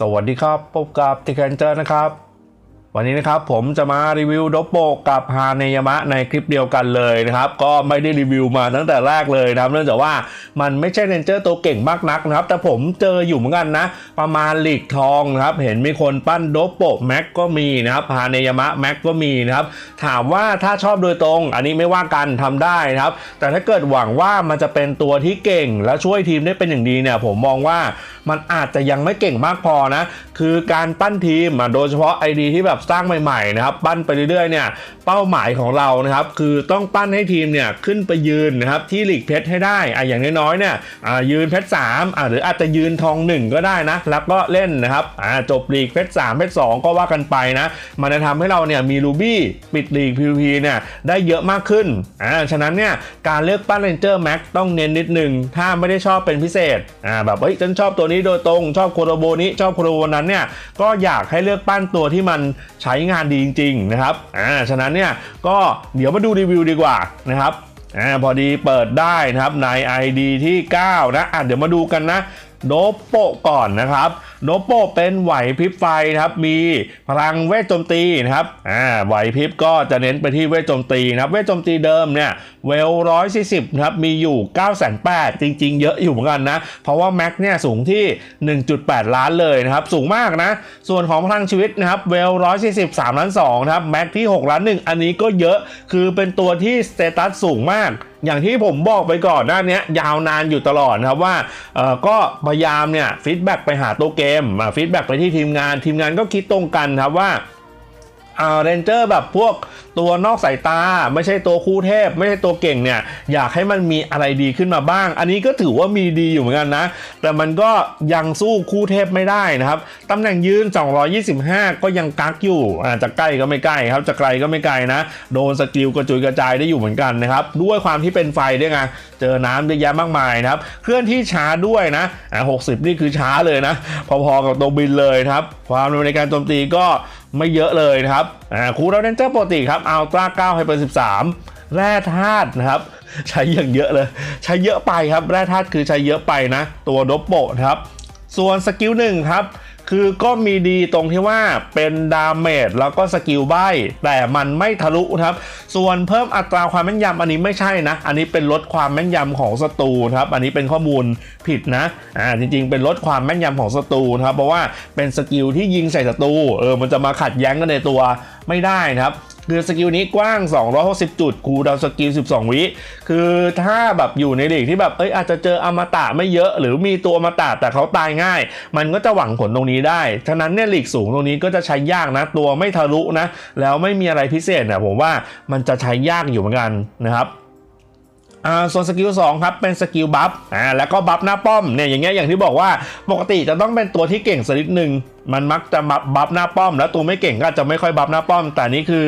สวัสดีครับ พบกับติกันเจอร์นะครับ วันนี้นะครับผมจะมารีวิวโดโปกับฮาเนยมะในคลิปเดียวกันเลยนะครับ ก็ไม่ได้รีวิวมาตั้งแต่แรกเลยนะครับ เนื่องจากว่ามันไม่ใช่เรนเจอร์ตัวเก่งมากนักนะครับ แต่ผมเจออยู่เหมือนกันนะ ประมาณหลีกทองนะครับ เห็นมีคนปั้นโดโปแม็กก็มีนะครับฮาเนยมะแม็กก็มีนะครับ ถามว่าถ้าชอบโดยตรง อันนี้ไม่ว่ากันทำได้นะครับ แต่ถ้าเกิดหวังว่ามันจะเป็นตัวที่เก่ง และช่วยทีมได้เป็นอย่างดีเนี่ย ผมมองว่า มันอาจจะยังไม่เก่งมากพอนะ คือการปั้นทีมโดยเฉพาะ ID ที่แบบสร้างใหม่ๆนะครับปั้นไปเรื่อยๆเนี่ยเป้าหมายของเรานะครับคือต้องปั้นให้ทีมเนี่ยขึ้นไปยืนนะครับที่หลีกเพชรให้ได้อะอย่างน้อยๆเนี่ยยืนเพชรสามหรืออาจจะยืนทองหนึ่งก็ได้นะ แล้วก็เล่นนะครับจบหลีกเพชรสามเพชรสองก็ว่ากันไปนะ มันจะทำให้เราเนี่ยมีรูบี้ปิดหลีก PVP เนี่ยได้เยอะมากขึ้นอ่าฉะนั้นเนี่ยการเลือกปั้นเรนเจอร์แม็กต้องเน้นนิดนึงถ้าไม่ได้ชอบเป็นพิเศษอ่าแบบเฮ้ยฉันชอบตัวนี้โดยตรง ชอบโคโรโบนี้ชอบโคโรโบนั้นเนี่ยก็อยากให้เลือกปั้นตัวที่มันใช้งานดีจริง ๆ นะครับอ่าฉะนั้นเนี่ยก็เดี๋ยวมาดูรีวิวดีกว่านะครับอ่าพอดีเปิดได้นะครับใน ID ที่ 9 นะอะเดี๋ยวมาดูกันนะโดโปก่อนนะครับโดโปเป็นไหวพริบไฟนะครับ มีพลังเวทโจมตีนะครับอ่าไหวพริบก็จะเน้นไปที่เวทโจมตีนะครับ เวทโจมตีเดิมเนี่ยเวลร้อยสี่สิบครับมีอยู่9 8 0 0จริง ๆ เยอะอยู่เหมือนกันนะ เพราะว่าแม็กเนี่ยสูงที่ 1.8 ล้านเลยนะครับ สูงมากนะ ส่วนของพลังชีวิตนะครับเวลร้อยสี่สิบสามล้านสองนะครับแม็กที่6ล้านหนึ่งอันนี้ก็เยอะคือเป็นตัวที่สเตตัสสูงมากอย่างที่ผมบอกไปก่อนหน้านี้ยาวนานอยู่ตลอดนะครับว่าเออก็พยายามเนี่ยฟีดแบ็กไปหาตัวเกมฟีดแบ็กไปที่ทีมงาน ทีมงานก็คิดตรงกันครับว่าอ่าเรนเจอร์แบบพวก ตัวนอกสายตา ไม่ใช่ตัวคู่เทพ ไม่ใช่ตัวเก่งเนี่ย อยากให้มันมีอะไรดีขึ้นมาบ้าง อันนี้ก็ถือว่ามีดีอยู่เหมือนกันนะ แต่มันก็ยังสู้คู่เทพไม่ได้นะครับตำแหน่งยืน 225 ก็ยังกักอยู่อ่าจะใกล้ก็ไม่ใกล้ครับจะไกลก็ไม่ไกลนะ โดนสกิลกระจุยกระจายได้อยู่เหมือนกันนะครับด้วยความที่เป็นไฟด้วยไงเจอน้ำเยอะแยะมากมายนะครับเคลื่อนที่ช้าด้วยนะอ่า60นี่คือช้าเลยนะ พอๆกับตัวบินเลยนะครับความเร็วในการโจมตีก็ไม่เยอะเลยนะครับอ่าคูลดาวเรนเจอร์ปกติครับอัลตร้า9ไฮเปอร์13 แร่ธาตุนะครับ ใช้อย่างเยอะเลย ใช้เยอะไปครับ แร่ธาตุคือใช้เยอะไปนะ ตัวดปโปะครับ ส่วนสกิลหนึ่งครับคือก็มีดีตรงที่ว่าเป็นดาเมจแล้วก็สกิลใบแต่มันไม่ทะลุครับ ส่วนเพิ่มอัตราความแม่นยำอันนี้ไม่ใช่นะ อันนี้เป็นลดความแม่นยำของศัตรูครับอันนี้เป็นข้อมูลผิดนะอ่าจริงๆ เป็นลดความแม่นยำของศัตรูครับเพราะว่าเป็นสกิลที่ยิงใส่ศัตรูเออมันจะมาขัดแย้งกันในตัวไม่ได้นะครับ คือสกิลนี้กว้าง 260 จุดคูดาวสกิล 12 วิ คือถ้าแบบอยู่ในลีกที่แบบเอ้ยอาจจะเจออมตะไม่เยอะ หรือมีตัวอมตะแต่เขาตายง่าย มันก็จะหวังผลตรงนี้ได้ ฉะนั้นเนี่ยหลีกสูงตรงนี้ก็จะใช้ยากนะ ตัวไม่ทะลุนะ แล้วไม่มีอะไรพิเศษนะผมว่ามันจะใช้ยากอยู่เหมือนกันนะครับ อ่าส่วนสกิล2ครับเป็นสกิลบัฟอ่าแล้วก็บัฟหน้าป้อมเนี่ยอย่างเงี้ยอย่างที่บอกว่าปกติจะต้องเป็นตัวที่เก่งสักนิดหนึ่งมันมักจะบัฟหน้าป้อม แล้วตัวไม่เก่งก็จะไม่ค่อยบัฟหน้าป้อม แต่นี่คือ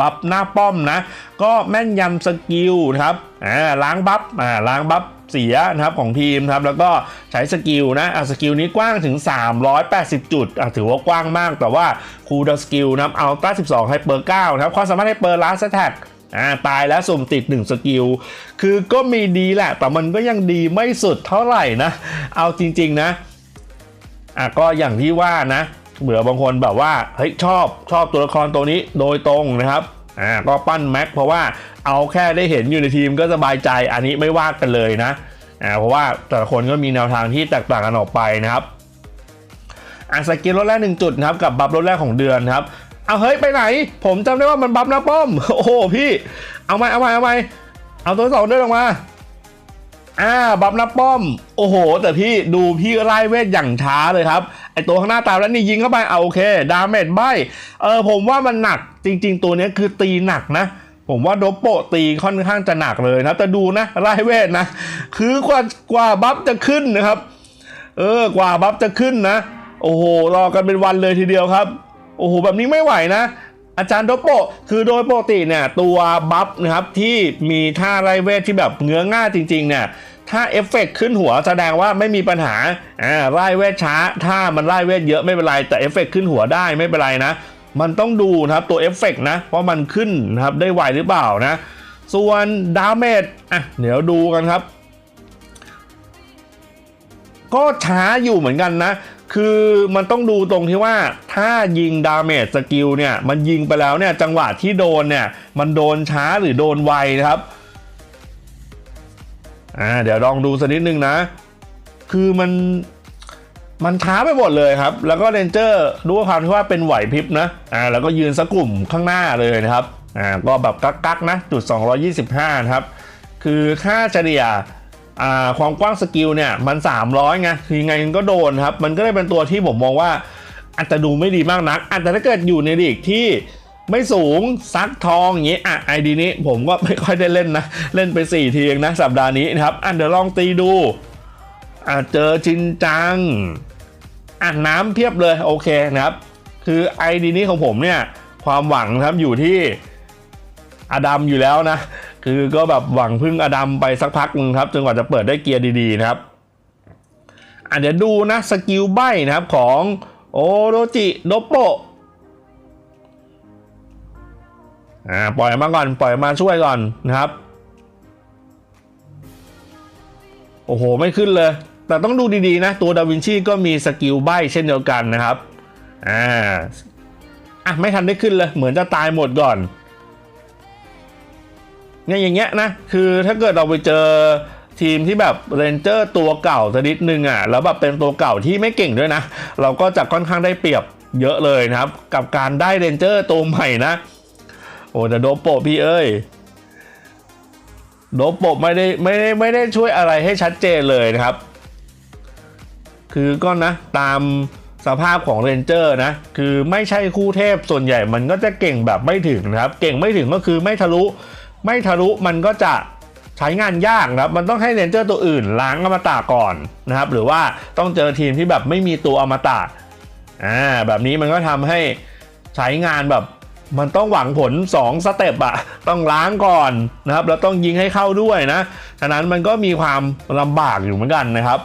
บัฟหน้าป้อมนะ ก็แม่นยำสกิลครับอ่าล้างบัฟอ่าล้างบัฟเสียนะครับของทีมครับแล้วก็ใช้สกิลนะอะสกิลนี้กว้างถึง 380 จุดอะถือว่ากว้างมากแต่ว่าคูดสกิลนะครับอัลต้า12ไฮเปอร์9นะครับความสามารถไฮเปอร์ลาสแท็ก อ่าตายแล้วสุ่มติด 1 สกิล คือก็มีดีแหละ แต่มันก็ยังดีไม่สุดเท่าไหร่นะ เอาจริง ๆ นะอะก็อย่างที่ว่านะเบื่อบางคนแบบว่าเฮ้ยชอบชอบตัวละครตัวนี้โดยตรงนะครับอ่าก็ปั้นแม็กเพราะว่าเอาแค่ได้เห็นอยู่ในทีมก็สบายใจอันนี้ไม่ว่ากันเลยนะอ่าเพราะว่าแต่ละคนก็มีแนวทางที่แตกต่างกันออกไปนะครับอะสกิลลดแรกหนึ่งจุดนะครับกับบัฟลดแรกของเดือนครับ เอาเฮ้ยไปไหน ผมจำได้ว่ามันบัฟน้าป้อม โอ้โหพี่ เอาไหมเอาไหมเอาไหมเอาตัวสองเดินออกมาอ่าบัฟน้าป้อม โอ้โห แต่พี่ดูพี่ไล่เวทอย่างช้าเลยครับไอตัวข้างหน้าตามแล้วนี่ยิงเข้าไปเอาโอเค ดาเมจใบเออผมว่ามันหนักจริง ๆ ตัวนี้คือตีหนักนะผมว่าโดปโปตีค่อนข้างจะหนักเลยนะแต่ดูนะไล่เวทนะ คือกว่ากว่าบัฟจะขึ้นนะครับ เออกว่าบัฟจะขึ้นนะ โอ้โหรอกันเป็นวันเลยทีเดียวครับ โอ้โหแบบนี้ไม่ไหวนะ อาจารย์โดโปคือโดยปกติเนี่ยตัวบัฟนะครับที่มีท่าไล่เวทที่แบบเงื้อง่าจริงๆเนี่ยถ้าเอฟเฟกขึ้นหัวแสดงว่าไม่มีปัญหาอ่าไล่เวทช้า ถ้ามันไล่เวทเยอะไม่เป็นไร แต่เอฟเฟกขึ้นหัวได้ไม่เป็นไรนะ มันต้องดูนะครับตัวเอฟเฟกนะว่ามันขึ้นนะครับได้ไวหรือเปล่านะ ส่วนดาเมจอะเดี๋ยวดูกันครับ ก็ช้าอยู่เหมือนกันนะ คือมันต้องดูตรงที่ว่าถ้ายิงดาเมจสกิลเนี่ย มันยิงไปแล้วเนี่ย จังหวะที่โดนเนี่ย มันโดนช้าหรือโดนไวนะครับอ่าเดี๋ยวลองดูสักนิดนึงนะ คือมันมันช้าไปหมดเลยครับ แล้วก็เรนเจอร์ด้วยความที่ว่าเป็นไหวพริบนะอ่าแล้วก็ยืนสักกลุ่มข้างหน้าเลยนะครับอ่าก็แบบกักๆนะจุด 225 นะครับ คือค่าเฉลี่ย ความกว้างสกิลเนี่ยมัน 300ไงคือยังไงก็โดนครับ มันก็เลยเป็นตัวที่ผมมองว่าอาจจะดูไม่ดีมากนักอาจจะถ้าเกิดอยู่ในลีกที่ไม่สูงซักทองอย่างนี้อะไอดีนี้ผมก็ไม่ค่อยได้เล่นนะ เล่นไป 4 ทีเองนะ สัปดาห์นี้นะครับอะเดี๋ยวลองตีดูอะเจอจินจังอะน้ำเพียบเลยโอเคนะครับ คือไอดีนี้ของผมเนี่ยความหวังครับอยู่ที่อดัมอยู่แล้วนะ คือก็แบบหวังพึ่งอดัมไปสักพักหนึงครับจนกว่าจะเปิดได้เกียร์ดีๆนะครับอะเดี๋ยวดูนะสกิลใบนะครับของโอโรจิโดโปะอ่าปล่อยมาก่อนปล่อยมาช่วยก่อนนะครับ โอ้โหไม่ขึ้นเลย แต่ต้องดูดีๆนะ ตัวดาวินชีก็มีสกิลใบเช่นเดียวกันนะครับอ่าอะไม่ทันได้ขึ้นเลย เหมือนจะตายหมดก่อน เนี่ยอย่างเงี้ยนะ คือถ้าเกิดเราไปเจอทีมที่แบบเรนเจอร์ตัวเก่าสักนิดนึงอะแล้วแบบเป็นตัวเก่าที่ไม่เก่งด้วยนะ เราก็จะค่อนข้างได้เปรียบเยอะเลยนะครับ กับการได้เรนเจอร์ตัวใหม่นะ โอ้แต่โดโปพี่เอ้ยโดโปไม่ได้ไม่ได้ไม่ได้ช่วยอะไรให้ชัดเจนเลยนะครับ คือก็นะตามสภาพของเรนเจอร์นะ คือไม่ใช่คู่เทพส่วนใหญ่มันก็จะเก่งแบบไม่ถึงนะครับ เก่งไม่ถึงก็คือไม่ทะลุ ไม่ทะลุมันก็จะใช้งานยากนะครับ มันต้องให้เรนเจอร์ตัวอื่นล้างอมตะก่อนนะครับ หรือว่าต้องเจอทีมที่แบบไม่มีตัวอมตะอ่าแบบนี้มันก็ทำให้ใช้งานแบบมันต้องหวังผล 2 สเต็ปอะต้องล้างก่อนนะครับ แล้วต้องยิงให้เข้าด้วยนะ ฉะนั้นมันก็มีความลำบากอยู่เหมือนกันนะครับ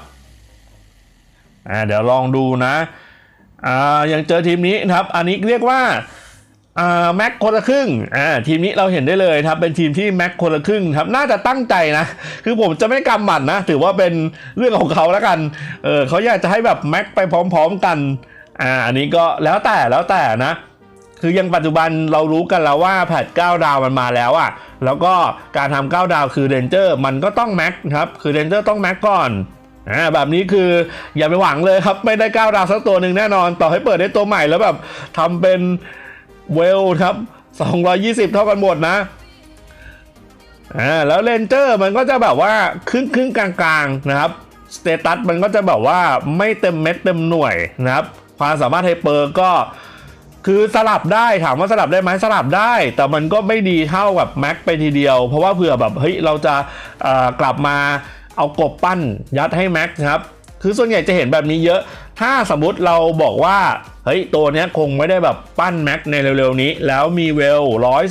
อ่าเดี๋ยวลองดูนะอ่ายังเจอทีมนี้นะครับ อันนี้เรียกว่า แม็กคนละครึ่งอ่าทีมนี้เราเห็นได้เลยครับเป็นทีมที่แม็กคนละครึ่งครับน่าจะตั้งใจนะ คือผมจะไม่กำหมัดนะ ถือว่าเป็นเรื่องของเขาแล้วกันเออเขาอยากจะให้แบบแม็กไปพร้อม ๆกันอ่าอันนี้ก็แล้วแต่แล้วแต่นะ คือยังปัจจุบันเรารู้กันแล้วว่าแพท9ดาวมันมาแล้วอะ่ะแล้วก็การทำ9ดาวคือเรนเจอร์มันก็ต้องแม็กครับคือเรนเจอร์ต้องแม็กก่อนอ่าแบบนี้คืออย่าไปหวังเลยครับไม่ได้9ดาวสักตัวหนึ่งแน่นอน ต่อให้เปิดได้ตัวใหม่แล้วแบบทำเป็น เวลครับ 220 เท่ากันหมดนะอ่าแล้วเรนเจอร์มันก็จะแบบว่าครึ่งครึ่งกลางๆนะครับสเตตัสมันก็จะแบบว่าไม่เต็มเม็ดเต็มหน่วยนะครับความสามารถไฮเปอร์ก็คือสลับได้ถามว่าสลับได้ไหมสลับได้ แต่มันก็ไม่ดีเท่ากับแม็กไปทีเดียว เพราะว่าเผื่อแบบเฮ้ยเราจะกลับมาเอากบปั้นยัดให้แม็กนะครับคือส่วนใหญ่จะเห็นแบบนี้เยอะ ถ้าสมมติเราบอกว่า เฮ้ย ตัวนี้คงไม่ได้แบบปั้นแม็กในเร็วๆนี้ แล้วมีเวล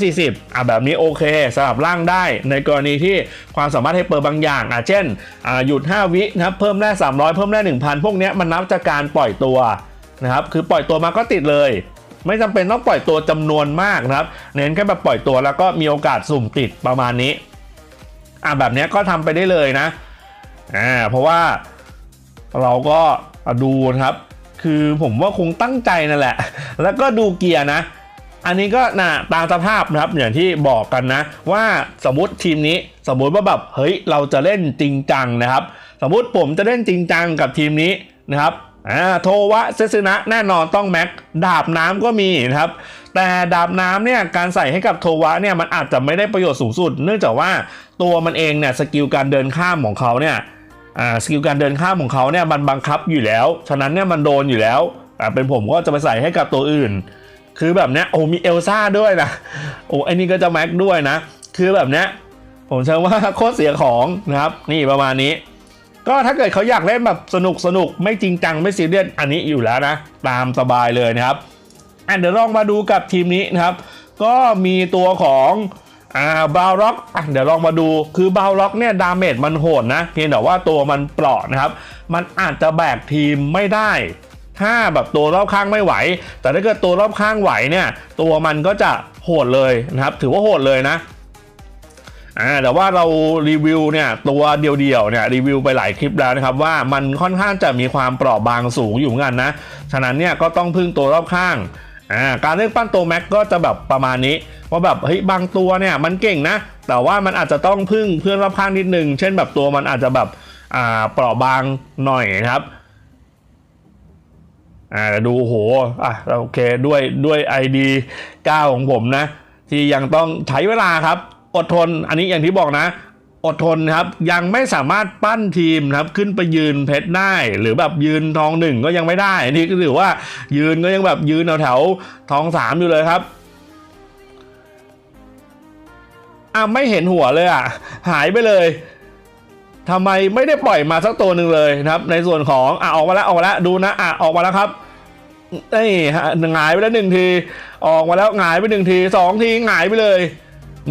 140 อะแบบนี้โอเคสลับร่างได้ ในกรณีที่ความสามารถให้เปิดบางอย่าง อะเช่น อ่าหยุด 5 วินะครับเพิ่มได้ 300 เพิ่มได้ 1,000 พวกนี้มันนับจากการปล่อยตัวนะครับ คือปล่อยตัวมาก็ติดเลย ไม่จำเป็นต้องปล่อยตัวจำนวนมากนะครับ เน้นแค่แบบปล่อยตัวแล้วก็มีโอกาสสุ่มติดประมาณนี้ อะแบบนี้ก็ทำไปได้เลยนะ อ่าเพราะว่าเราก็ ดูนะครับ คือผมว่าคงตั้งใจนั่นแหละ แล้วก็ดูเกียร์นะ อันนี้ก็นะตามสภาพนะครับอย่างที่บอกกันนะ ว่าสมมติทีมนี้สมมติว่าแบบเฮ้ยเราจะเล่นจริงจังนะครับ สมมติผมจะเล่นจริงจังกับทีมนี้นะครับอ่าโทวะเซซึนะแน่นอนต้องแม็กดาบน้ำก็มีนะครับ แต่ดาบน้ำเนี่ยการใส่ให้กับโทวะเนี่ยมันอาจจะไม่ได้ประโยชน์สูงสุด เนื่องจากว่าตัวมันเองเนี่ยสกิลการเดินข้ามของเขาเนี่ย สกิลการเดินข้ามของเขาเนี่ยมันบังคับอยู่แล้ว ฉะนั้นเนี่ยมันโดนอยู่แล้วอ่าเป็นผมก็จะไปใส่ให้กับตัวอื่น คือแบบเนี้ยโอ้มีเอลซ่าด้วยนะโอ้ไอ้นี่ก็จะแม็กด้วยนะ คือแบบเนี้ยผมเชื่อว่าโคตรเสียของนะครับ นี่ประมาณนี้ ก็ถ้าเกิดเขาอยากเล่นแบบสนุกสนุกไม่จริงจังไม่ซีเรียสอันนี้อยู่แล้วนะ ตามสบายเลยนะครับอะเดี๋ยวลองมาดูกับทีมนี้นะครับ ก็มีตัวของ อ่าบาวล็อกอะเดี๋ยวลองมาดูคือบาวล็อกเนี่ยดาเมจมันโหดนะเพียงแต่ว่าตัวมันเปราะนะครับ มันอาจจะแบกทีมไม่ได้ ถ้าแบบตัวรอบข้างไม่ไหว แต่ถ้าเกิดตัวรอบข้างไหวเนี่ยตัวมันก็จะโหดเลยนะครับถือว่าโหดเลยนะอ่าแต่ว่าเรารีวิวเนี่ยตัวเดียวๆเนี่ยรีวิวไปหลายคลิปแล้วนะครับว่ามันค่อนข้างจะมีความเปราะบางสูงอยู่เหมือนกันนะฉะนั้นเนี่ยก็ต้องพึ่งตัวรอบข้าง อ่าการเลือกปั้นตัวแม็กก็จะแบบประมาณนี้ว่าแบบเฮ้ยบางตัวเนี่ยมันเก่งนะ แต่ว่ามันอาจจะต้องพึ่งเพื่อนรอบข้างนิดนึง เช่นแบบตัวมันอาจจะแบบอ่าเปราะบางหน่อยครับอ่าดูโหอะโอเคด้วยด้วย ID 9 ของผมนะ ที่ยังต้องใช้เวลาครับ อดทนอันนี้อย่างที่บอกนะ อดทนครับยังไม่สามารถปั้นทีมครับขึ้นไปยืนเพชรได้ หรือแบบยืนทองหนึ่งก็ยังไม่ได้นนี้ก็ถือว่ายืนก็ยังแบบยืนแถวๆทองสามอยู่เลยครับอะไม่เห็นหัวเลยอะ หายไปเลยทำไมไม่ได้ปล่อยมาสักตัวหนึ่งเลยนะครับ ในส่วนของอะออกมาแล้วออกมาแล้วดูนะอะออกมาแล้วครับนี่หงายไปแล้วหนึ่งที ออกมาแล้วหงายไปหนึ่งทีสองทีหงายไปเลย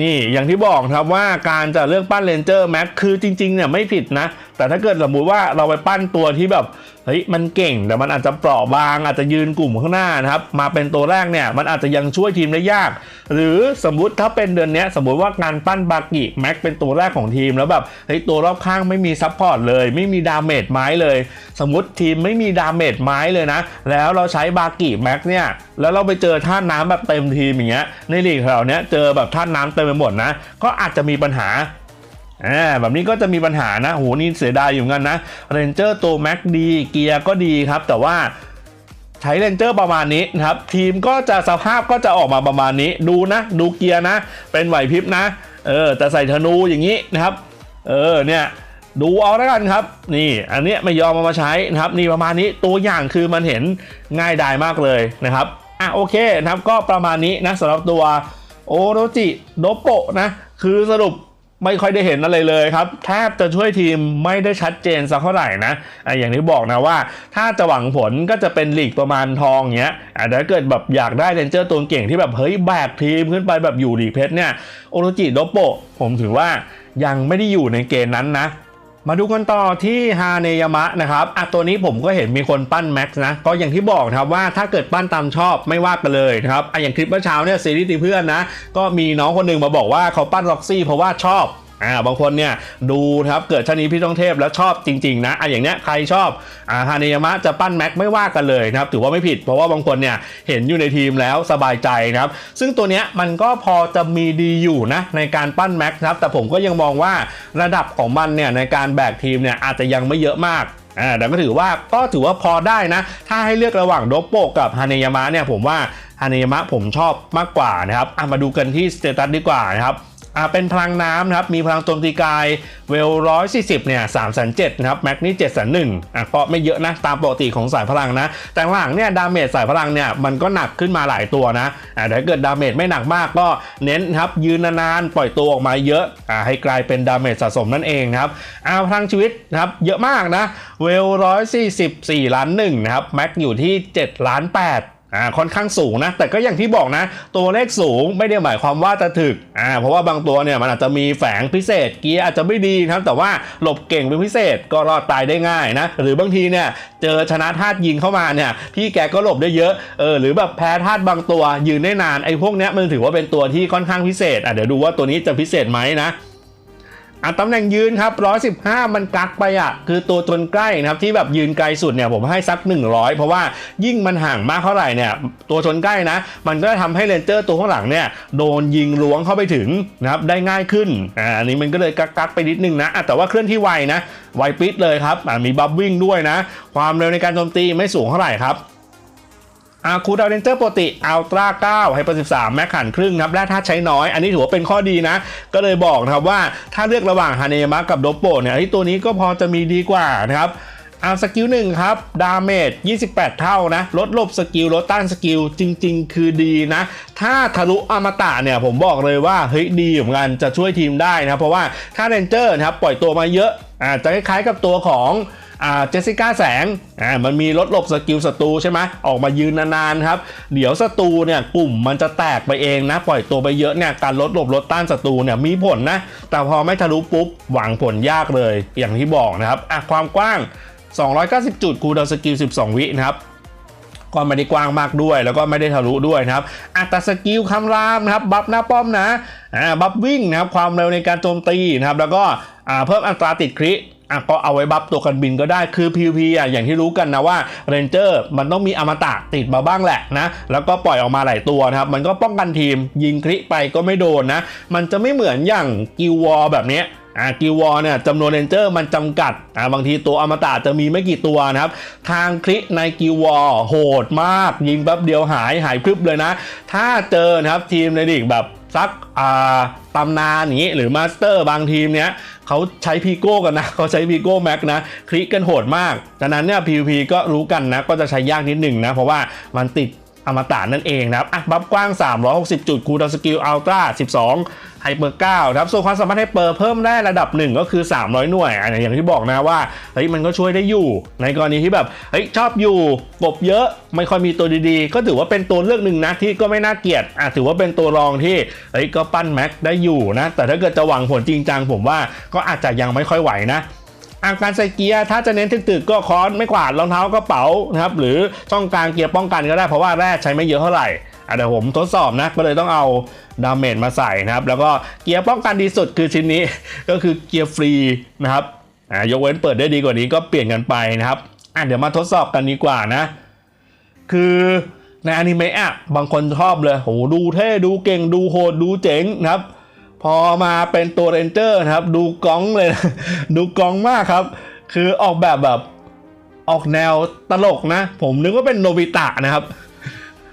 นี่อย่างที่บอกครับว่าการจะเลือกปั้นเลนเจอร์แม็กคือจริงๆเนี่ยไม่ผิดนะ แต่ถ้าเกิดสมมุติว่าเราไปปั้นตัวที่แบบเฮ้ยมันเก่งแต่มันอาจจะเปราะบางอาจจะยืนกลุ่มข้างหน้านะครับมาเป็นตัวแรกเนี่ยมันอาจจะยังช่วยทีมได้ยาก หรือสมมุติถ้าเป็นเดือนนี้สมมุติว่าการปั้นบากิแม็กเป็นตัวแรกของทีมแล้วแบบเฮ้ยตัวรอบข้างไม่มีซัพพอร์ตเลย ไม่มีดาเมจไม้เลย สมมติทีมไม่มีดาเมจไม้เลยนะ แล้วเราใช้บากิแม็กเนี่ยแล้วเราไปเจอท่าน้ำแบบเต็มทีมอย่างเงี้ยในลีกแถวเนี้ยเจอแบบท่าน้ำเต็มไปหมดนะก็อาจจะมีปัญหา อ่าแบบนี้ก็จะมีปัญหานะโหนี่เสียดายอยู่เหมือนกันนะเรนเจอร์ตัวแม็กดีเกียร์ก็ดีครับ แต่ว่าใช้เรนเจอร์ประมาณนี้นะครับ ทีมก็จะสภาพก็จะออกมาประมาณนี้ดูนะ ดูเกียร์นะ เป็นไหวพริบนะ เออแต่ใส่ธนูอย่างนี้นะครับ เออเนี่ยดูเอาแล้วกันครับ นี่อันเนี้ยไม่ยอมเอามาใช้นะครับ นี่ประมาณนี้ตัวอย่างคือมันเห็นง่ายดายมากเลยนะครับอะโอเคนะครับก็ประมาณนี้นะสำหรับตัวโอโรจิโดโปะนะ คือสรุป ไม่ค่อยได้เห็นอะไรเลยครับแทบจะช่วยทีมไม่ได้ชัดเจนสักเท่าไหร่นะอะอย่างที่บอกนะว่า ถ้าจะหวังผลก็จะเป็นลีกประมาณทองเงี้ยอะแต่ถ้าเกิดแบบอยากได้เรนเจอร์ตัวเก่งที่แบบเฮ้ยแบกทีมขึ้นไปแบบอยู่ลีกเพชรเนี่ยโอโรจิโดโปผมถือว่ายังไม่ได้อยู่ในเกณฑ์นั้นนะ มาดูกันต่อที่ฮาเนยามะนะครับอะตัวนี้ผมก็เห็นมีคนปั้นแม็กซ์นะ ก็อย่างที่บอกนะครับว่าถ้าเกิดปั้นตามชอบไม่ว่ากันเลยนะครับอะอย่างคลิปเมื่อเช้าเนี่ยซีรีส์ตีเพื่อนนะ ก็มีน้องคนหนึ่งมาบอกว่าเขาปั้นล็อกซี่เพราะว่าชอบ อ่าบางคนเนี่ยดูครับเกิดชาตินี้พี่ต้องเทพแล้วชอบจริงๆนะอะอย่างเนี้ยใครชอบอ่าฮาเนยามะจะปั้นแม็กไม่ว่ากันเลยนะครับถือว่าไม่ผิดเพราะว่าบางคนเนี่ยเห็นอยู่ในทีมแล้วสบายใจนะครับซึ่งตัวเนี้ยมันก็พอจะมีดีอยู่นะในการปั้นแม็กนะครับแต่ผมก็ยังมองว่าระดับของมันเนี่ยในการแบกทีมเนี่ยอาจจะยังไม่เยอะมากอ่าแต่ก็ถือว่าก็ถือว่าพอได้นะ ถ้าให้เลือกระหว่างโดปโปกับฮาเนยามะเนี่ยผมว่าฮาเนยามะผมชอบมากกว่านะครับอะมาดูกันที่สเตตัสดีกว่านะครับ อ่าเป็นพลังน้ำนะครับ มีพลังโจมตีกายเวลร้อยสี่สิบเนี่ยสามแสนเจ็ดนะครับ แม็กนี่เจ็ดแสนหนึ่งอะก็ไม่เยอะนะ ตามปกติของสายพลังนะ แต่หลังเนี่ยดาเมจสายพลังเนี่ยมันก็หนักขึ้นมาหลายตัวนะอ่าถ้าเกิดดาเมจไม่หนักมากก็เน้นครับยืนนานๆ ปล่อยตัวออกมาเยอะอ่าให้กลายเป็นดาเมจสะสมนั่นเองนะครับอ่าพลังชีวิตนะครับเยอะมากนะเวลร้อยสี่สิบสี่ล้านหนึ่งนะครับแม็กอยู่ที่7ล้านแปด อ่าค่อนข้างสูงนะ แต่ก็อย่างที่บอกนะ ตัวเลขสูงไม่ได้หมายความว่าจะถึกอ่าเพราะว่าบางตัวเนี่ยมันอาจจะมีแฝงพิเศษเกียร์อาจจะไม่ดีนะครับแต่ว่าหลบเก่งเป็นพิเศษก็รอดตายได้ง่ายนะ หรือบางทีเนี่ยเจอชนะธาตุยิงเข้ามาเนี่ยพี่แกก็หลบได้เยอะเออหรือแบบแพ้ธาตุบางตัวยืนได้นานไอ้พวกเนี้ยมันถือว่าเป็นตัวที่ค่อนข้างพิเศษอะเดี๋ยวดูว่าตัวนี้จะพิเศษไหมนะ อะตำแหน่งยืนครับ 115 มันกักไปอะ คือตัวจนใกล้นะครับที่แบบยืนไกลสุดเนี่ยผมให้สัก 100 เพราะว่ายิ่งมันห่างมากเท่าไหร่เนี่ยตัวชนใกล้นะ มันก็จะทำให้เลนเจอร์ตัวข้างหลังเนี่ยโดนยิงล้วงเข้าไปถึงนะครับได้ง่ายขึ้นอ่าอันนี้มันก็เลยกักๆไปนิดนึงนะอะแต่ว่าเคลื่อนที่ไวนะไวปิดเลยครับอ่ามีบัฟวิ่งด้วยนะ ความเร็วในการโจมตีไม่สูงเท่าไหร่ครับ อาคูดาวเรนเจอร์ปกติอัลตร้า9ไฮเปอร์13แม็กขันครึ่งครับแร่ธาใช้น้อย อันนี้ถือว่าเป็นข้อดีนะ ก็เลยบอกนะครับว่าถ้าเลือกระหว่างฮาเนยามะกับโดโปเนี่ยไอ้ตัวนี้ก็พอจะมีดีกว่านะครับอาสกิลหนึ่งครับ ดาเมจ 28 เท่านะ ลดลบสกิล ลดต้านสกิล จริง ๆ คือดีนะ ถ้าทะลุอมตะเนี่ย ผมบอกเลยว่า เฮ้ย ดีเหมือนกัน จะช่วยทีมได้นะ เพราะว่าถ้าเรนเจอร์นะครับ ปล่อยตัวมาเยอะอาจจะคล้ายๆกับตัวของ อ่าเจสสิก้าแสงอ่ามันมีลดหลบสกิลศัตรูใช่ไหมออกมายืนนานๆครับ เดี๋ยวศัตรูเนี่ยกลุ่มมันจะแตกไปเองนะ ปล่อยตัวไปเยอะเนี่ยการลดหลบลดต้านศัตรูเนี่ยมีผลนะ แต่พอไม่ทะลุปุ๊บหวังผลยากเลยอย่างที่บอกนะครับอะความกว้าง 290 จุดคูดาวสกิล 12 วินะครับก็ไม่ได้กว้างมากด้วย แล้วก็ไม่ได้ทะลุด้วยนะครับอัตราสกิลคำรามนะครับบัฟหน้าป้อมนะอ่าบัฟวิ่งนะครับความเร็วในการโจมตีนะครับแล้วก็อ่าเพิ่มอัตราติดคริ อะก็เอาไว้บัฟตัวกันบินก็ได้คือ PVP อะอย่างที่รู้กันนะว่าเรนเจอร์มันต้องมีอมตะติดมาบ้างแหละนะแล้วก็ปล่อยออกมาหลายตัวนะครับมันก็ป้องกันทีมยิงคริไปก็ไม่โดนนะ มันจะไม่เหมือนอย่างกิววอแบบนี้อ่ากิววอเนี่ยจำนวนเรนเจอร์มันจำกัดอ่าบางทีตัวอมตะจะมีไม่กี่ตัวนะครับ ทางคลิในกิววอโหดมาก ยิงแป๊บเดียวหายหายพรึบเลยนะ ถ้าเจอนะครับทีมในลีกแบบ ซักตำนานอย่างนี้หรือมาสเตอร์บางทีมเนี้ยเขาใช้พีโก้กันนะเขาใช้พีโก้แม็กนะ คลิกกันโหดมากดังนั้นเนี่ยพีพีก็รู้กันนะ ก็จะใช้ยากนิดหนึ่งนะ เพราะว่ามันติด อมตะนั่นเองนะครับอะบัฟกว้าง 360 จุด คูลดาวสกิล อัลตร้า 12 ไฮเปอร์ 9 ครับ ส่วนความสามารถให้เปิดเพิ่มได้ระดับ 1 ก็คือ 300 หน่วยอะอย่างที่บอกนะว่า เฮ้ย มันก็ช่วยได้อยู่ ในกรณีที่แบบ เฮ้ย ชอบอยู่กบเยอะ ไม่ค่อยมีตัวดีๆ ก็ถือว่าเป็นตัวเลือกหนึ่งนะ ที่ก็ไม่น่าเกลียดอะถือว่าเป็นตัวรองที่ เฮ้ย ก็ปั้นแม็กได้อยู่นะ แต่ถ้าเกิดจะหวังผลจริงจังผมว่าก็อาจจะยังไม่ค่อยไหวนะ อาการใส่เกียร์ถ้าจะเน้นตึกๆก็ค้อนไม่กวาดรองเท้ากระเป๋านะครับหรือช่องกลางเกียร์ป้องกันก็ได้เพราะว่าแร่ใช้ไม่เยอะเท่าไหร่อะเดี๋ยวผมทดสอบนะก็เลยต้องเอาดาเมจมาใส่นะครับ แล้วก็เกียร์ป้องกันดีสุดคือชิ้นนี้ก็คือเกียร์ฟรีนะครับอ่ายกเว้นเปิดได้ดีกว่านี้ก็เปลี่ยนกันไปนะครับอะเดี๋ยวมาทดสอบกันดีกว่านะ คือในอนิเมะอะบางคนชอบเลยโหดูเท่ดูเก่งดูโหดดูเจ๋งนะครับ พอมาเป็นตัวเรนเจอร์นะครับ ดูก้องเลย ดูก้องมากครับ คือออกแบบแบบออกแนวตลกนะ ผมนึกว่าเป็นโนบิตะนะครับ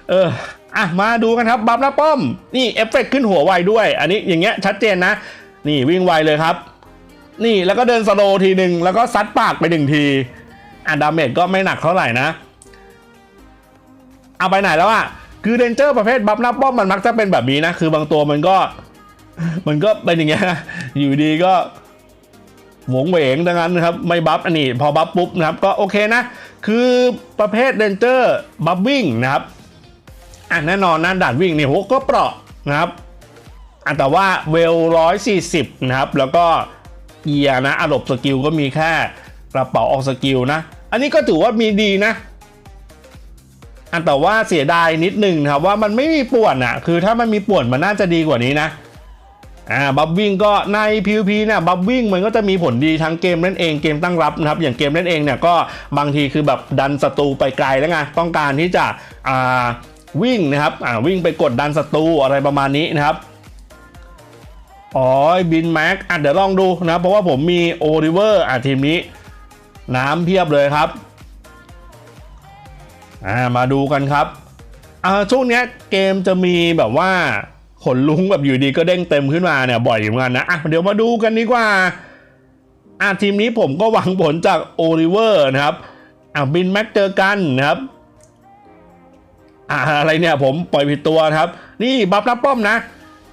เอออะมาดูกันครับ บัฟหน้าป้อม นี่เอฟเฟกต์ขึ้นหัวไวด้วย อันนี้อย่างเงี้ยชัดเจนนะ นี่วิ่งไวเลยครับ นี่แล้วก็เดินสโลว์ทีหนึ่งแล้วก็ซัดปากไปหนึ่งทีอะดาเมจก็ไม่หนักเท่าไหร่นะ เอาไปไหนแล้วอะคือเรนเจอร์ประเภทบัฟหน้าป้อมมันมักจะเป็นแบบนี้นะ คือบางตัวมันก็ มันก็เป็นอย่างเงี้ยอยู่ดีก็หวงเหวงดังนั้นนะครับ ไม่บัฟอันนี้พอบัฟปุ๊บนะครับ ก็โอเคนะ คือประเภทเรนเจอร์บัฟวิ่งนะครับอะแน่นอนนะด่านวิ่งนี่โหก็เปราะนะครับอะแต่ว่าเวลร้อยสี่สิบนะครับ แล้วก็เกียร์นะอารมณ์สกิลก็มีแค่กระเป๋าออกสกิลนะ อันนี้ก็ถือว่ามีดีนะอันแต่ว่าเสียดายนิดนึงนะครับว่ามันไม่มีป่วนอะ คือถ้ามันมีป่วนมันน่าจะดีกว่านี้นะ อ่าบัฟวิ่งก็ใน PVP เนี่ยบัฟวิ่งมันก็จะมีผลดีทั้งเกมเล่นเองเกมตั้งรับนะครับอย่างเกมเล่นเองเนี่ยก็บางทีคือแบบดันศัตรูไปไกลแล้วไงต้องการที่จะอ่าวิ่งนะครับอ่าวิ่งไปกดดันศัตรูอะไรประมาณนี้นะครับอ๋อบินแม็กอะเดี๋ยวลองดูนะเพราะว่าผมมีโอริเวอร์อะทีมนี้ น้ำเพียบเลยครับอ่ามาดูกันครับอ่าช่วงเนี้ยเกมจะมีแบบว่า ขนลุงแบบอยู่ดีก็เด้งเต็มขึ้นมาเนี่ยบ่อยเหมือนกันนะอะเดี๋ยวมาดูกันดีกว่าอ่าทีมนี้ผมก็หวังผลจากโอลิเวอร์นะครับอ่าบินแม็กเจอกันนะครับอ่าอะไรเนี่ยผมปล่อยผิดตัวครับ นี่บัฟหน้าป้อมนะ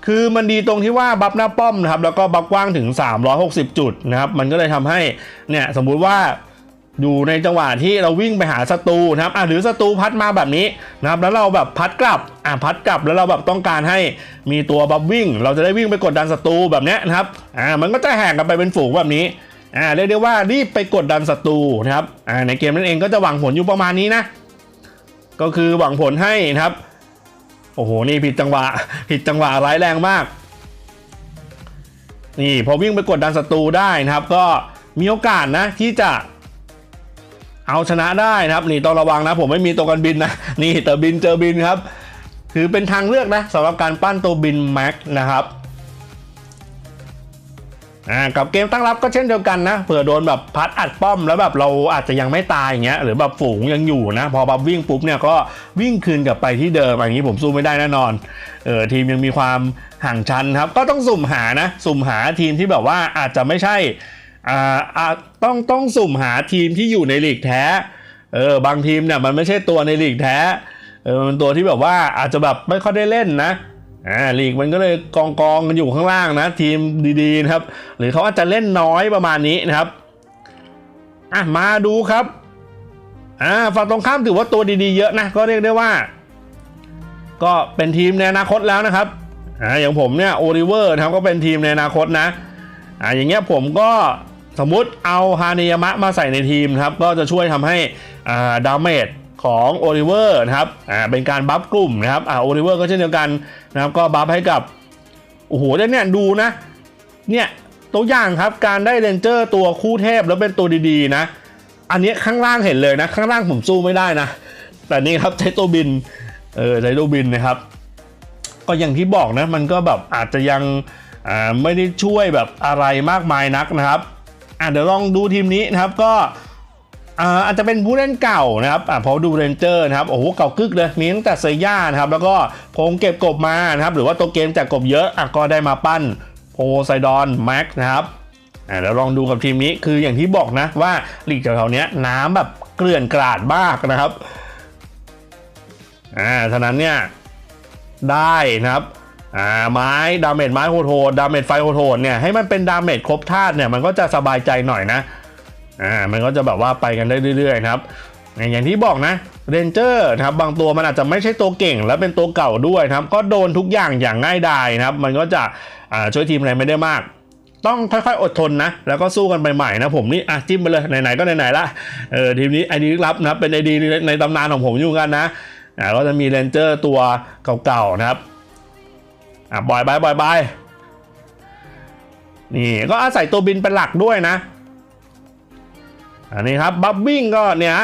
คือมันดีตรงที่ว่าบัฟหน้าป้อมนะครับแล้วก็บัฟกว้างถึง 360 จุดนะครับมันก็เลยทำให้เนี่ยสมมุติว่า อยู่ในจังหวะที่เราวิ่งไปหาศัตรูนะครับอะหรือศัตรูพัดมาแบบนี้นะครับแล้วเราแบบพัดกลับอะพัดกลับแล้วเราแบบต้องการให้มีตัวบัฟวิ่ง เราจะได้วิ่งไปกดดันศัตรูแบบนี้นะครับอ่ามันก็จะแห่กันไปเป็นฝูงแบบนี้อ่าเรียกได้ว่ารีบไปกดดันศัตรูนะครับอ่าในเกมนั่นเองก็จะหวังผลอยู่ประมาณนี้นะ ก็คือหวังผลให้นะครับโอ้โหนี่ผิดจังหวะผิดจังหวะร้ายแรงมากนี่พอวิ่งไปกดดันศัตรูได้นะครับ ก็มีโอกาสนะที่จะ เอาชนะได้นะครับนี่ต้องระวังนะ ผมไม่มีตัวกันบินนะนี่แต่บินเจอบินครับคือเป็นทางเลือกนะสำหรับการปั้นตัวบินแม็กนะครับอ่ากับเกมตั้งรับก็เช่นเดียวกันนะเผื่อโดนแบบพัดอัดป้อมแล้วแบบเราอาจจะยังไม่ตายอย่างเงี้ยหรือแบบฝูงยังอยู่นะ พอบับวิ่งปุ๊บเนี่ยก็วิ่งคืนกลับไปที่เดิมอย่างนี้ผมสู้ไม่ได้แน่นอนเออทีมยังมีความห่างชันครับ ก็ต้องสุ่มหานะ สุ่มหาทีมที่แบบว่าอาจจะไม่ใช่ อ่าอ่าต้องต้องสุ่มหาทีมที่อยู่ในลีกแท้เออบางทีมเนี่ยมันไม่ใช่ตัวในลีกแท้เออมันตัวที่แบบว่าอาจจะแบบไม่ค่อยได้เล่นนะอ่าลีกมันก็เลยกองกองกันอยู่ข้างล่างนะ ทีมดีๆนะครับ หรือเขาอาจจะเล่นน้อยประมาณนี้นะครับอะมาดูครับอ่าฝั่งตรงข้ามถือว่าตัวดีๆเยอะนะก็เรียกได้ว่า ก็เป็นทีมในอนาคตแล้วนะครับอ่าอย่างผมเนี่ยโอลิเวอร์นะครับก็เป็นทีมในอนาคตนะอ่าอย่างเงี้ยผมก็ สมมุติเอาฮาเนยามะมาใส่ในทีมครับ ก็จะช่วยทำให้ดาเมจของโอลิเวอร์นะครับเป็นการบัฟกลุ่มนะครับโอลิเวอร์ก็เช่นเดียวกันนะครับก็บัฟให้กับ โอ้โหเนี่ยดูนะ เนี่ยตัวอย่างครับการได้เรนเจอร์ตัวคู่เทพแล้วเป็นตัวดีๆนะ อันนี้ข้างล่างเห็นเลยนะ ข้างล่างผมสู้ไม่ได้นะ แต่นี่ครับใช้ตัวบินเออใช้ตัวบินนะครับ ก็อย่างที่บอกนะมันก็แบบอาจจะยังไม่ได้ช่วยแบบอะไรมากมายนักนะครับ อะเดี๋ยวลองดูทีมนี้นะครับก็อาอาจจะเป็นผู้เล่นเก่านะครับอะพอดูเรนเจอร์นะครับโอ้โหเก่ากึกเลยมีตั้งแต่เซย่านะครับแล้วก็คงเก็บกบมานะครับหรือว่าตัวเกมจากกบเยอะอะก็ได้มาปั้นโพไซดอนแม็กนะครับอะเดี๋ยวลองดูกับทีมนี้คืออย่างที่บอกนะว่าลีกแถวๆเนี้ยน้ำแบบเกลื่อนกราดมากนะครับอ่าฉะนั้นเนี่ยได้นะครับ อ่าไม้ดาเมจไม้โหดโหดดาเมจไฟโหดโหดเนี่ยให้มันเป็นดาเมจครบธาตุเนี่ยมันก็จะสบายใจหน่อยนะอ่ามันก็จะแบบว่าไปกันได้เรื่อยๆครับอย่างที่บอกนะเรนเจอร์นะครับบางตัวมันอาจจะไม่ใช่ตัวเก่ง และเป็นตัวเก่าด้วยนะครับก็โดนทุกอย่างอย่างง่ายดายนะครับ มันก็จะอ่าช่วยทีมอะไรไม่ได้มาก ต้องค่อยๆ อดทนนะ แล้วก็สู้กันไปใหม่นะผมนี่อะจิ้มไปเลยไหนๆก็ไหนๆละเออทีมนี้ไอดียลับนะครับเป็นไอดีในตำนานของผมอยู่กันนะอ่าก็จะมีเรนเจอร์ตัวเก่าๆนะครับ อะบอยบายบอยบายนี่ก็อาศัยตัวบินเป็นหลักด้วยนะ อันนี้ครับบับบิ้งก็เนี่ย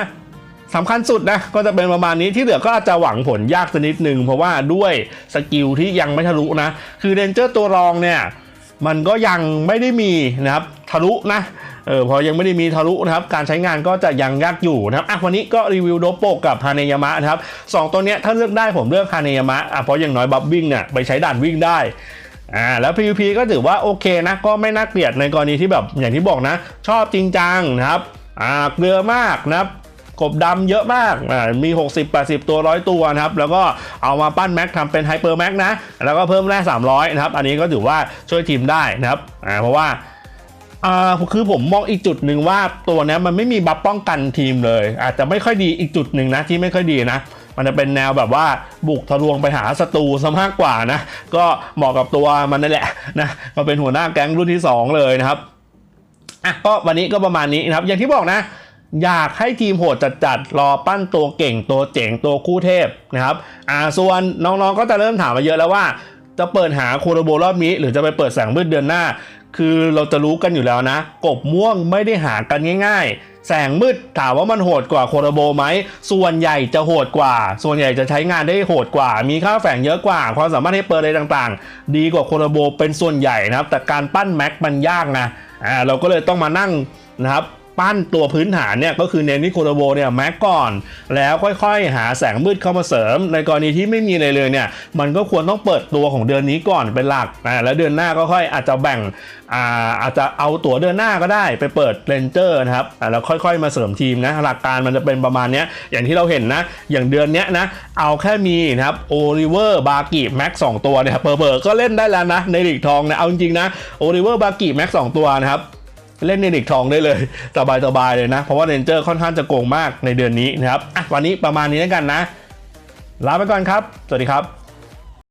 สำคัญสุดนะก็จะเป็นประมาณนี้ที่เหลือก็อาจจะหวังผลยากสักนิดนึงเพราะว่าด้วยสกิลที่ยังไม่ทะลุนะ คือเรนเจอร์ตัวรองเนี่ย มันก็ยังไม่ได้มีนะครับ ทะลุนะเออพอยังไม่ได้มีทะลุนะครับการใช้งานก็จะยังยากอยู่นะครับอะวันนี้ก็รีวิวโดโปกับฮาเนยามะนะครับสองตัวเนี้ยถ้าเลือกได้ผมเลือกฮาเนยามะอะเพราะอย่างน้อยบับบิ้งเนี่ยไปใช้ด่านวิ่งได้อ่าแล้ว PVP ก็ถือว่าโอเคนะก็ไม่น่าเกลียดในกรณีที่แบบอย่างที่บอกนะ ชอบจริงจังนะครับอ่าเกลือมากนะครับกบดำเยอะมากอ่ามี 60 80 ตัวร้อยตัวนะครับ แล้วก็เอามาปั้นแม็กทำเป็นไฮเปอร์แม็กนะ แล้วก็เพิ่มแร่300 นะครับ อันนี้ก็ถือว่าช่วยทีมได้นะครับอ่าเพราะว่า อ่าคือผมมองอีกจุดหนึ่งว่าตัวนี้มันไม่มีบัฟป้องกันทีมเลย อาจจะไม่ค่อยดีอีกจุดหนึ่งนะที่ไม่ค่อยดีนะ มันจะเป็นแนวแบบว่าบุกทะลวงไปหาศัตรูซะมากกว่านะ ก็เหมาะกับตัวมันนั่นแหละนะก็เป็นหัวหน้าแก๊งรุ่นที่ 2 เลยนะครับอะก็วันนี้ก็ประมาณนี้นะครับ อย่างที่บอกนะ อยากให้ทีมโหดจัดๆรอปั้นตัวเก่งตัวเจ๋งตัวคู่เทพนะครับอ่าส่วนน้องๆก็จะเริ่มถามมาเยอะแล้วว่าจะเปิดหาโคโรโบรอบนี้ หรือจะไปเปิดแสงมืดเดือนหน้า คือเราจะรู้กันอยู่แล้วนะ กบม่วงไม่ได้หากันง่ายๆ แสงมืดถามว่ามันโหดกว่าโคโรโบไหม ส่วนใหญ่จะโหดกว่า ส่วนใหญ่จะใช้งานได้โหดกว่า มีค่าแฝงเยอะกว่า ความสามารถให้เปิดอะไรต่างๆ ดีกว่าโคโรโบเป็นส่วนใหญ่นะครับ แต่การปั้นแม็กมันยากนะ อ่าเราก็เลยต้องมานั่งนะครับ ปั้นตัวพื้นฐานเนี่ยก็คือเน้นที่โคโรโบเนี่ยแม็กก่อน แล้วค่อยๆ หาแสงมืดเข้ามาเสริม ในกรณีที่ไม่มีอะไรเลยเนี่ยมันก็ควรต้องเปิดตัวของเดือนนี้ก่อนเป็นหลักนะแล้วเดือนหน้าก็ค่อยอาจจะแบ่งอาอาจจะเอาตัวเดือนหน้าก็ได้ไปเปิดเรนเจอร์นะครับแล้วค่อยๆ มาเสริมทีมนะหลักการมันจะเป็นประมาณนี้อย่างที่เราเห็นนะ อย่างเดือนนี้นะเอาแค่มีนะครับโอลิเวอร์บากิแม็กสองตัวเนี่ยเปิดๆก็เล่นได้แล้วนะในหลีกทองนะเอาจริงๆนะโอลิเวอร์บากิแม็กสองตัวนะครับ เล่นในลีกทองได้เลย สบายๆเลยนะ เพราะว่าเรนเจอร์ค่อนข้างจะโกงมากในเดือนนี้นะครับอะวันนี้ประมาณนี้แล้วกันนะ ลาไปก่อนครับ สวัสดีครับ